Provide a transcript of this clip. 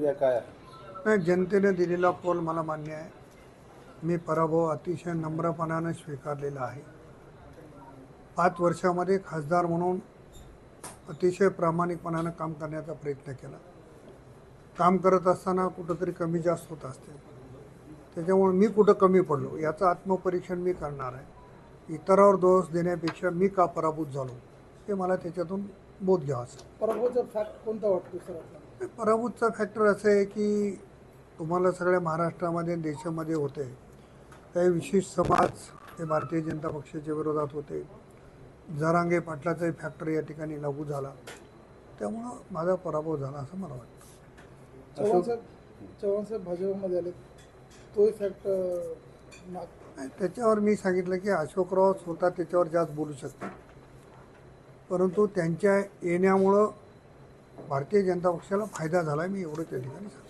प्रतिक्रिया काय आहे? नाही जनतेने दिलेला कौल मला मान्य आहे. मी पराभव अतिशय नम्रपणानं स्वीकारलेला आहे. पाच वर्षामध्ये खासदार म्हणून अतिशय प्रामाणिकपणानं काम करण्याचा प्रयत्न केला. काम करत असताना कुठंतरी कमी जास्त होत असते. त्याच्यामुळे मी कुठं कमी पडलो याचं आत्मपरीक्षण मी करणार आहे. इतरावर दोष देण्यापेक्षा मी का पराभूत झालो हे मला त्याच्यातून बोध घ्यावाचा पराभवचा फॅक्ट कोणता वाटतो सर आपल्याला पराभूतचा फॅक्टर असं आहे की तुम्हाला सगळ्या महाराष्ट्रामध्ये आणि देशामध्ये होते. काही विशेष समाज हे भारतीय जनता पक्षाच्या विरोधात होते. जरांगे पाटलाचाही फॅक्टर या ठिकाणी लागू झाला. त्यामुळं माझा पराभव झाला असं मला वाटतं. चव्हाण साहेब चव्हाण साहेब भाजपमध्ये आले तोही फॅक्ट नाही, त्याच्यावर मी सांगितलं की अशोकराव स्वतः त्याच्यावर जास्त बोलू शकतात. परंतु त्यांच्या येण्यामुळं भारतीय जनता पक्षाला फायदा झाला मी एवढं त्या ठिकाणी सांगतो.